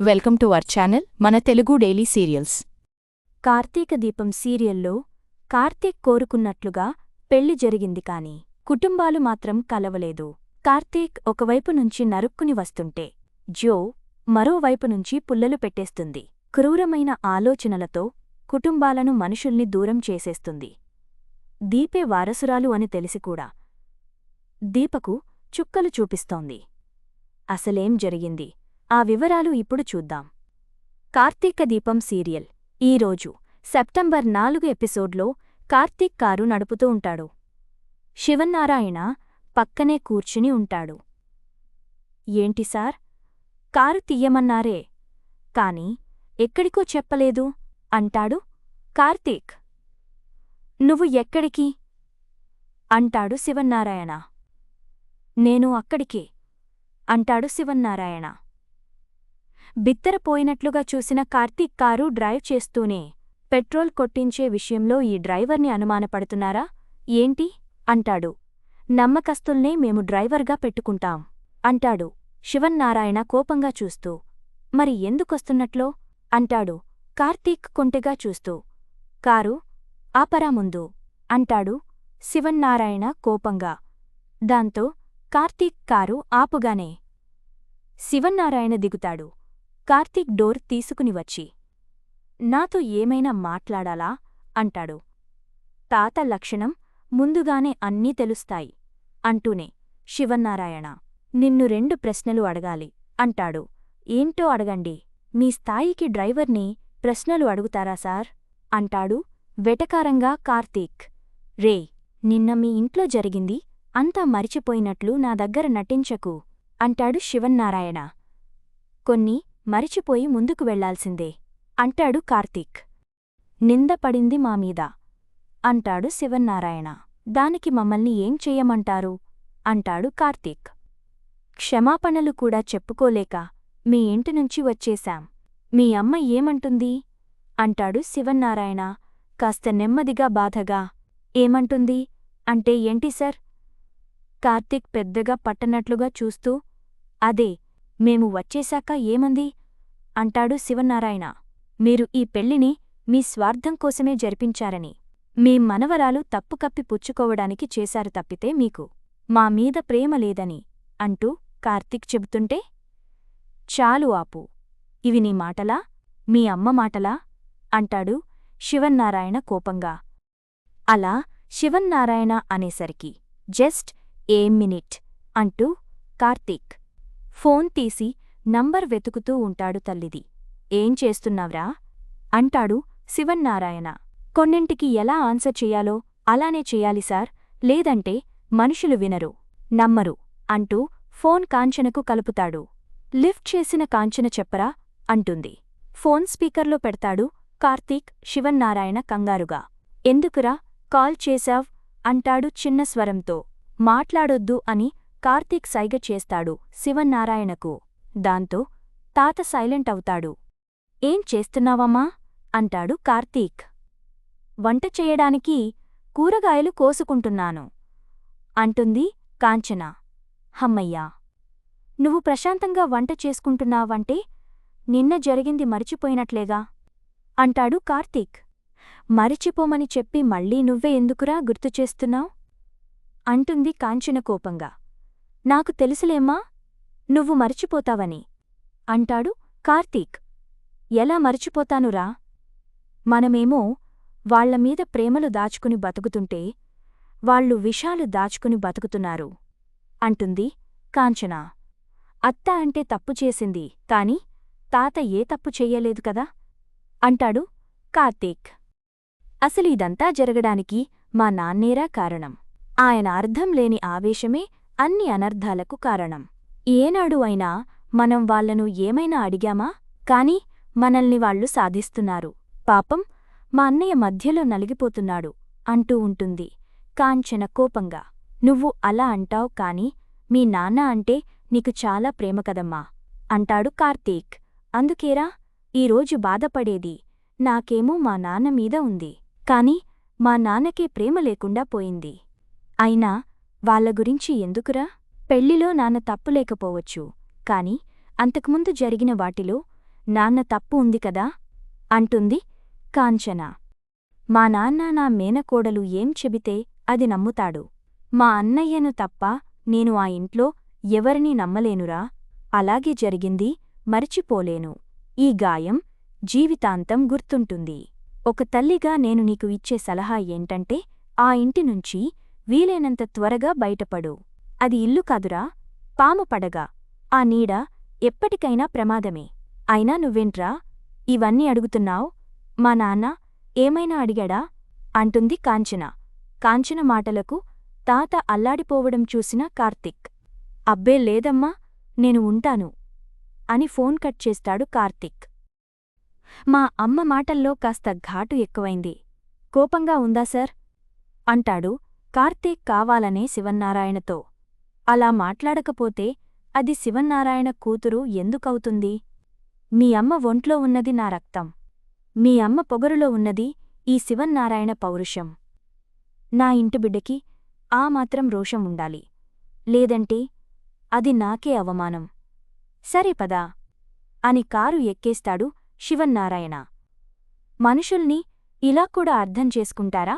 Welcome to our channel మన Telugu daily serials. Karthika దీపం సీరియల్లో కార్తీక్ కోరుకున్నట్లుగా పెళ్ళి జరిగింది కాని కుటుంబాలు మాత్రం కలవలేదు. కార్తీక్ ఒకవైపు నుంచి నరుక్కుని వస్తుంటే జో మరోవైపు నుంచి పుల్లలు పెట్టేస్తుంది. క్రూరమైన ఆలోచనలతో కుటుంబాలను మనుషుల్ని దూరం చేసేస్తుంది. దీపే వారసురాలు అని తెలిసికూడా దీపకు చుక్కలు చూపిస్తోంది. అసలేం జరిగింది? ఆ వివరాలు ఇప్పుడు చూద్దాం. కార్తీక దీపం సీరియల్. ఈరోజు సెప్టెంబర్ నాలుగు ఎపిసోడ్లో కార్తీక్ కారు నడుపుతూ ఉంటాడు. శివన్నారాయణ పక్కనే కూర్చుని ఉంటాడు. ఏంటి సార్? కారు తీయమన్నారే. కాని ఎక్కడికో చెప్పలేదు అంటాడు కార్తీక్. నువ్వు ఎక్కడికి? అంటాడు శివన్నారాయణ. నేను అక్కడికే అంటాడు శివన్నారాయణ. బిత్తరపోయినట్లుగా చూసిన కార్తీక్ కారు డ్రైవ్ చేస్తూనే పెట్రోల్ కొట్టించే విషయంలో ఈ డ్రైవర్ని అనుమానపడుతున్నారా? ఏంటి? అంటాడు. నమ్మకస్తుల్నే మేము డ్రైవర్గా పెట్టుకుంటాం అంటాడు శివన్నారాయణ కోపంగా చూస్తూ. మరి ఎందుకొస్తున్నట్లో? అంటాడు కార్తీక్ కొంటెగా చూస్తూ. కారు ఆపరా ముందు అంటాడు శివన్నారాయణ కోపంగా. దాంతో కార్తీక్ కారు ఆపుగానే శివన్నారాయణ దిగుతాడు. కార్తీక్ డోర్ తీసుకుని వచ్చి నాతో ఏమైనా మాట్లాడాలా? అంటాడు. తాత లక్షణం ముందుగానే అన్నీ తెలుస్తాయి అంటూనే శివన్నారాయణ నిన్ను రెండు ప్రశ్నలు అడగాలి అంటాడు. ఏంటో అడగండి మీ స్థాయికి డ్రైవర్ని ప్రశ్నలు అడుగుతారా సార్? అంటాడు వెటకారంగా కార్తీక్. రే నిన్న మీ ఇంట్లో జరిగింది అంతా మరిచిపోయినట్లు నా దగ్గర నటించకు అంటాడు శివన్నారాయణ. కొన్ని మరిచిపోయి ముందుకు వెళ్ళాల్సిందే. అంటాడు కార్తీక్. నింద పడింది అంటాడు శివన్నారాయణ. దానికి మమ్మల్ని ఏం చెయ్యమంటారు అంటాడు కార్తీక్. క్షమాపణలు కూడా చెప్పుకోలేక మీ ఇంటి నుంచి వచ్చేశాం. మీ అమ్మ ఏమంటుంది? అంటాడు శివన్నారాయణ కాస్త నెమ్మదిగా బాధగా. ఏమంటుంది? అంటే ఏంటి సార్? కార్తీక్ పెద్దగా పట్టనట్లుగా చూస్తూ అదే మేము వచ్చేశాక ఏమంది? అంటాడు శివనారాయణ. మీరు ఈ పెళ్ళిని మీ స్వార్థం కోసమే జరిపించారని. మీ మనవరాలు తప్పుకప్పి పుచ్చుకోవడానికి చేశారు తప్పితే మీకు మా మీద ప్రేమ లేదని అంటూ కార్తీక్ చెబుతుంటే చాలు ఆపు. ఇవి నీ మాటలా? మీ అమ్మ మాటలా? అంటాడు శివన్నారాయణ కోపంగా. అలా శివన్నారాయణ అనేసరికి జస్ట్ ఏ మినిట్ అంటూ కార్తీక్ ఫోన్ తీసి నంబర్ వెతుకుతూ ఉంటాడు తల్లిది. ఏం చేస్తున్నావ్రా? అంటాడు శివన్నారాయణ. కొన్నింటికి ఎలా ఆన్సర్ చెయ్యాలో అలానే చెయ్యాలి సార్. లేదంటే మనుషులు వినరు. నమ్మరు అంటూ ఫోన్ కాంచనకు కలుపుతాడు. లిఫ్ట్ చేసిన కాంచన చెప్పరా? అంటుంది. ఫోన్ స్పీకర్లో పెడతాడు కార్తీక్ శివన్నారాయణ కంగారుగా. ఎందుకురా? కాల్ చేశావ్? అంటాడు చిన్న స్వరంతో. మాట్లాడొద్దు అని కార్తీక్ సైగ చేస్తాడు శివన్నారాయణకు. దాంతో తాత సైలెంట్ అవుతాడు. ఏం చేస్తున్నావమ్మా? అంటాడు కార్తీక్. వంట చెయ్యడానికి కూరగాయలు కోసుకుంటున్నాను అంటుంది కాంచన. హమ్మయ్యా నువ్వు ప్రశాంతంగా వంట చేసుకుంటున్నావంటే నిన్న జరిగింది మరిచిపోయినట్లేగా? అంటాడు కార్తీక్. మరిచిపోమని చెప్పి మళ్ళీ నువ్వే ఎందుకురా గుర్తుచేస్తున్నావు అంటుంది కాంచన కోపంగా. నాకు తెలుసులేమ్మా నువ్వు మరిచిపోతావని. అంటాడు కార్తీక్. ఎలా మరిచిపోతానురా మనమేమో వాళ్ళమీద ప్రేమలు దాచుకుని బతుకుతుంటే వాళ్ళు విషాలు దాచుకుని బతుకుతున్నారు. అంటుంది కాంచన. అత్త అంటే తప్పు చేసింది కాని తాత ఏ తప్పు చెయ్యలేదు కదా? అంటాడు కార్తీక్. అసలు ఇదంతా జరగడానికి మా నాన్నేరా కారణం? ఆయన అర్థం లేని ఆవేశమే అన్ని అనర్థాలకు కారణం. ఏనాడు అయినా మనం వాళ్ళను ఏమైనా అడిగామా? కాని మనల్ని వాళ్ళు సాధిస్తున్నారు. పాపం మా అన్నయ్య మధ్యలో నలిగిపోతున్నాడు అంటూ ఉంటుంది కాంచన కోపంగా. నువ్వు అలా అంటావ్ కాని మీ నాన్న అంటే నీకు చాలా ప్రేమ కదమ్మా అంటాడు కార్తీక్. అందుకేరా? ఈరోజు బాధపడేది నాకేమో మా నాన్న మీద ఉంది. కాని మా నాన్నకే ప్రేమ లేకుండా పోయింది. అయినా వాళ్ళ గురించి ఎందుకురా? పెళ్ళిలో నాన్న తప్పు లేకపోవచ్చు కాని అంతకుముందు జరిగిన వాటిలో నాన్న తప్పు ఉంది కదా? అంటుంది కాంచన. మా నాన్న నా మేనకోడలు ఏం చెబితే అది నమ్ముతాడు. మా అన్నయ్యను తప్ప నేను ఆ ఇంట్లో ఎవరినీ నమ్మలేనురా. అలాగే జరిగింది మరిచిపోలేను. ఈ గాయం జీవితాంతం గుర్తుంటుంది. ఒక తల్లిగా నేను నీకు ఇచ్చే సలహా ఏంటంటే ఆ ఇంటి నుంచి వీలైనంత త్వరగా బయటపడు. అది ఇల్లు కాదురా పాము పడగా. ఆ నీడ ఎప్పటికైనా ప్రమాదమే. అయినా నువ్వేంట్రా ఇవన్నీ అడుగుతున్నావ్? మా నాన్న ఏమైనా అడిగాడా? అంటుంది కాంచన. కాంచన మాటలకు తాత అల్లాడిపోవడం చూసిన కార్తిక్. అబ్బే లేదమ్మా నేను ఉంటాను అని ఫోన్ కట్ చేస్తాడు కార్తిక్. మా అమ్మ మాటల్లో కాస్త ఘాటు ఎక్కువైంది. కోపంగా ఉందా సార్? అంటాడు కార్తీక్ కావాలనే శివన్నారాయణతో. అలా మాట్లాడకపోతే అది శివన్నారాయణ కూతురు ఎందుకవుతుంది? మీ అమ్మ ఒంట్లో ఉన్నది నా రక్తం. మీ అమ్మ పొగరులో ఉన్నది ఈ శివన్నారాయణ పౌరుషం. నా ఇంటి బిడ్డకి ఆ మాత్రం రోషం ఉండాలి. లేదంటే అది నాకే అవమానం. సరే పదా. అని కారు ఎక్కేస్తాడు శివన్నారాయణ. మనుషుల్ని ఇలా కూడా అర్థం చేసుకుంటారా?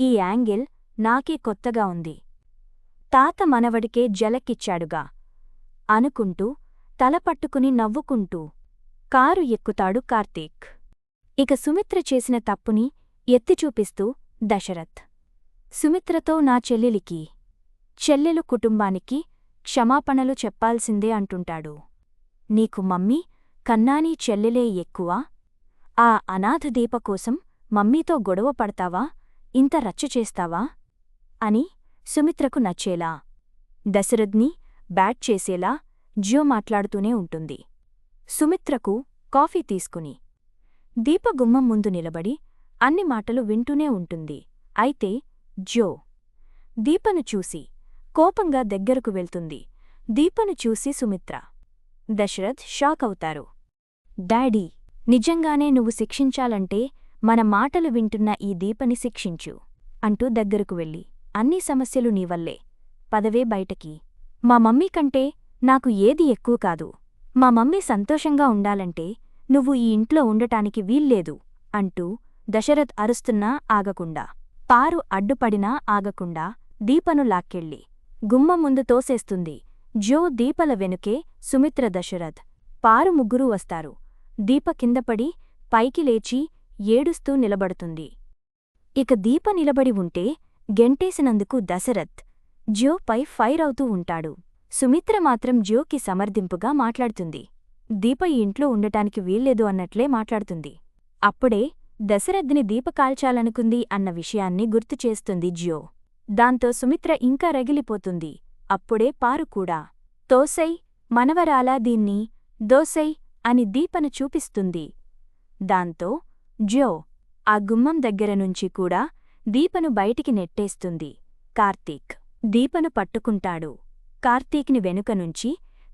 ఈ యాంగిల్ నాకే కొత్తగా ఉంది. తాత మనవడికే జలకిచ్చాడుగా. అనుకుంటూ తలపట్టుకుని నవ్వుకుంటూ కారు ఎక్కుతాడు కార్తీక్. ఇక సుమిత్ర చేసిన తప్పుని ఎత్తిచూపిస్తూ దశరథ్. సుమిత్రతో నా చెల్లెలికి చెల్లెలు కుటుంబానికి క్షమాపణలు చెప్పాల్సిందే అంటుంటాడు. నీకు మమ్మీ కన్నానీ చెల్లెలే ఎక్కువ? ఆ అనాథ దీప కోసం మమ్మీతో గొడవ పడతావా? ఇంత రచ్చ చేస్తావా? అని సుమిత్రకు నచ్చేలా. దశరథ్ని బ్యాట్ చేసేలా జియో మాట్లాడుతూనే ఉంటుంది. సుమిత్రకు కాఫీ తీసుకుని. దీప గుమ్మం ముందు నిలబడి అన్ని మాటలు వింటూనే ఉంటుంది. అయితే జో దీపను చూసి కోపంగా దగ్గరకు వెళ్తుంది. దీపను చూసి సుమిత్ర. దశరథ్ షాక్ అవుతారు. డాడీ నిజంగానే నువ్వు శిక్షించాలంటే మన మాటలు వింటున్న ఈ దీపని శిక్షించు అంటూ దగ్గరకు వెళ్ళి. అన్ని సమస్యలు నీవల్లే పదవే బయటకి. మా మమ్మీ కంటే నాకు ఏది ఎక్కువ కాదు. మా మమ్మీ సంతోషంగా ఉండాలంటే నువ్వు ఈ ఇంట్లో ఉండటానికి వీల్లేదు అంటూ దశరథ్ అరుస్తున్నా ఆగకుండా. పారు అడ్డుపడినా ఆగకుండా దీపను లాక్కెళ్ళి గుమ్మ ముందు తోసేస్తుంది. జో దీపల వెనుకే సుమిత్ర దశరథ్. పారు ముగ్గురూ వస్తారు. దీప కిందపడి పైకి లేచి ఏడుస్తూ నిలబడుతుంది. ఇక దీప నిలబడి ఉంటే గెంటేసినందుకు దశరథ్ జ్యోపై ఫైర్ అవుతూ ఉంటాడు. సుమిత్ర మాత్రం జ్యోకి సమర్థింపుగా మాట్లాడుతుంది. దీప ఈ ఇంట్లో ఉండటానికి వీల్లేదు అన్నట్లే మాట్లాడుతుంది. అప్పుడే దశరథ్ని దీప కాల్చాలనుకుంది అన్న విషయాన్ని గుర్తుచేస్తుంది జ్యో. దాంతో సుమిత్ర ఇంకా రగిలిపోతుంది. అప్పుడే పారు కూడా తోసై మనవరాలా దీన్ని దోసై అని దీపను చూపిస్తుంది. దాంతో జ్యో ఆ గుమ్మం దగ్గర నుంచి కూడా దీపను బయటికి నెట్టేస్తుంది. కార్తీక్ దీపను పట్టుకుంటాడు. కార్తీక్ని వెనుక నుంచి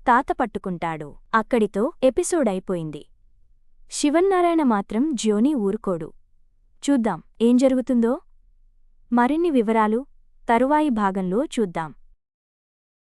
తాత పట్టుకుంటాడు. అక్కడితో ఎపిసోడ్ అయిపోయింది. శివన్నారాయణ మాత్రం జ్యోని ఊరుకోడు. చూద్దాం ఏం జరుగుతుందో? మరిన్ని వివరాలు తరువాయి భాగంలో చూద్దాం.